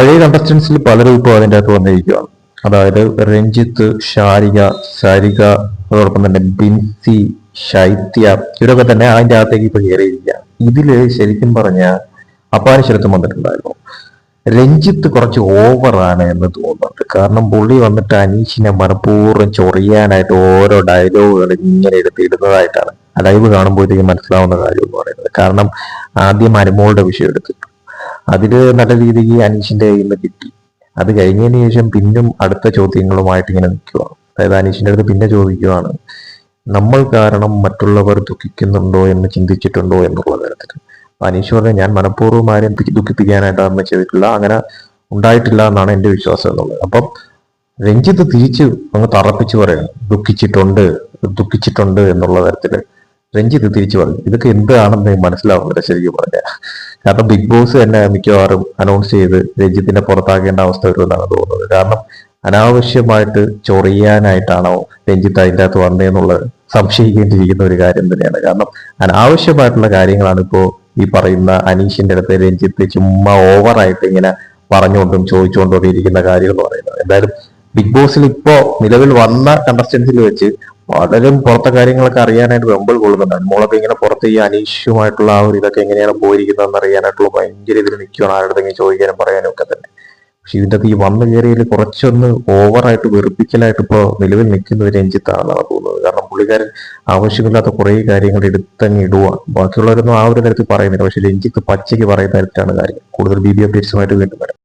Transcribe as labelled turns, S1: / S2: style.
S1: പഴയ കണ്ടസ്റ്റൻസിൽ പലരും ഇപ്പോൾ അതിന്റെ അകത്ത് വന്നിരിക്കുകയാണ്. അതായത് രഞ്ജിത്ത് ഷാരിക സാരിക അതോടൊപ്പം തന്നെ ബിൻസി ശൈത്യ ഇവരൊക്കെ തന്നെ അതിന്റെ അകത്തേക്ക് ഇപ്പോൾ കയറിയിരിക്കുക. ഇതിൽ ശരിക്കും പറഞ്ഞ അപാരശരത്തും വന്നിട്ടുണ്ടായിരുന്നു. രഞ്ജിത്ത് കുറച്ച് ഓവറാണ് എന്ന് തോന്നുന്നുണ്ട്. കാരണം പുള്ളി വന്നിട്ട് അനീഷിനെ മനഃപൂർവം ചൊറിയാനായിട്ട് ഓരോ ഡയലോഗുകൾ ഇങ്ങനെ എടുത്തിടുന്നതായിട്ടാണ്. ലൈവ് കാണുമ്പോഴത്തേക്ക് മനസ്സിലാവുന്ന കാര്യം എന്ന് പറയുന്നത്. കാരണം ആദ്യം അനുമോളുടെ വിഷയം എടുത്തിട്ടു. അതിൽ നല്ല രീതിക്ക് അനീഷിന്റെ കയ്യിൽ നിന്ന് കിട്ടി. അത് കഴിഞ്ഞതിന് ശേഷം പിന്നും അടുത്ത ചോദ്യങ്ങളുമായിട്ട് ഇങ്ങനെ നിൽക്കുകയാണ് അതായത് അനീഷിന്റെ അടുത്ത് പിന്നെ ചോദിക്കുകയാണ് നമ്മൾ കാരണം മറ്റുള്ളവർ ദുഃഖിക്കുന്നുണ്ടോ എന്ന് ചിന്തിച്ചിട്ടുണ്ടോ എന്നുള്ള തരത്തിൽ? അനീഷ് പറഞ്ഞു ഞാൻ മനഃപൂർവം ആരെയും ദുഃഖിപ്പിക്കാനായിട്ടാണ് ചെയ്തിട്ടില്ല അങ്ങനെ ഉണ്ടായിട്ടില്ല എന്നാണ് എന്റെ വിശ്വാസം എന്നുള്ളത്. അപ്പം രഞ്ജിത്ത് തിരിച്ച് അങ്ങ് തറപ്പിച്ച് പറയണം ദുഃഖിച്ചിട്ടുണ്ട് ദുഃഖിച്ചിട്ടുണ്ട് എന്നുള്ള തരത്തിൽ. രഞ്ജിത്ത് തിരിച്ചു പറഞ്ഞു. ഇതൊക്കെ എന്താണെന്ന് മനസ്സിലാവുന്നില്ല ശരിക്കും പറഞ്ഞാൽ കാരണം ബിഗ് ബോസ് തന്നെ മിക്കവാറും അനൗൺസ് ചെയ്ത് രഞ്ജിത്തിനെ പുറത്താക്കേണ്ട അവസ്ഥ വരുമെന്നാണ് തോന്നുന്നത്. കാരണം അനാവശ്യമായിട്ട് ചൊറിയാനായിട്ടാണോ രഞ്ജിത്ത് അതിന്റെ അകത്ത് വന്നതെന്നുള്ളത് സംശയിക്കേണ്ടിയിരിക്കുന്ന ഒരു കാര്യം തന്നെയാണ്. കാരണം അനാവശ്യമായിട്ടുള്ള കാര്യങ്ങളാണ് ഇപ്പോൾ ഈ പറയുന്ന അനീഷിന്റെ അടുത്ത് രഞ്ജിത്ത് ചുമ്മാ ഓവറായിട്ട് ഇങ്ങനെ പറഞ്ഞുകൊണ്ടും ചോദിച്ചുകൊണ്ടും ഇരിക്കുന്ന കാര്യം എന്ന് പറയുന്നത്. എന്തായാലും ബിഗ് ബോസിൽ ഇപ്പോ നിലവിൽ വന്ന കണ്ടസ്റ്റൻസിൽ വെച്ച് വളരെ പുറത്തെ കാര്യങ്ങളൊക്കെ അറിയാനായിട്ട് വെമ്പൽ കൊള്ളുന്നുണ്ട്. മോളൊക്കെ ഇങ്ങനെ പുറത്ത് ഈ അനീഷുമായിട്ടുള്ള ആ ഒരു ഇതൊക്കെ എങ്ങനെയാണ് പോയിരിക്കുന്നതെന്ന് അറിയാനായിട്ടുള്ള ഭയങ്കര ഇതിൽ നിൽക്കുകയാണ് ആരുടെ ചോദിക്കാനും പറയാനും ഒക്കെ തന്നെ. പക്ഷെ ഇതിന്റെ അകത്ത് ഈ വന്നു കയറിയതിൽ കുറച്ചൊന്ന് ഓവറായിട്ട് വെറുപ്പിക്കലായിട്ട് ഇപ്പോൾ നിലവിൽ നിൽക്കുന്ന ഒരു രഞ്ജിത്താണെന്നാണ് തോന്നുന്നത്. കാരണം പുള്ളിക്കാരൻ ആവശ്യമില്ലാത്ത കുറെ കാര്യങ്ങൾ എടുത്തങ്ങ് ഇടുവാണ് ബാക്കിയുള്ളവരൊന്നും ആ ഒരു തരത്തിൽ പറയുന്നില്ല. പക്ഷെ രഞ്ജിത്ത് പച്ചയ്ക്ക് പറയുന്ന തരത്തിലാണ് കാര്യം കൂടുതൽ ബി ബി അപ്ഡേറ്റ്സുമായിട്ട് വീണ്ടും വരാം.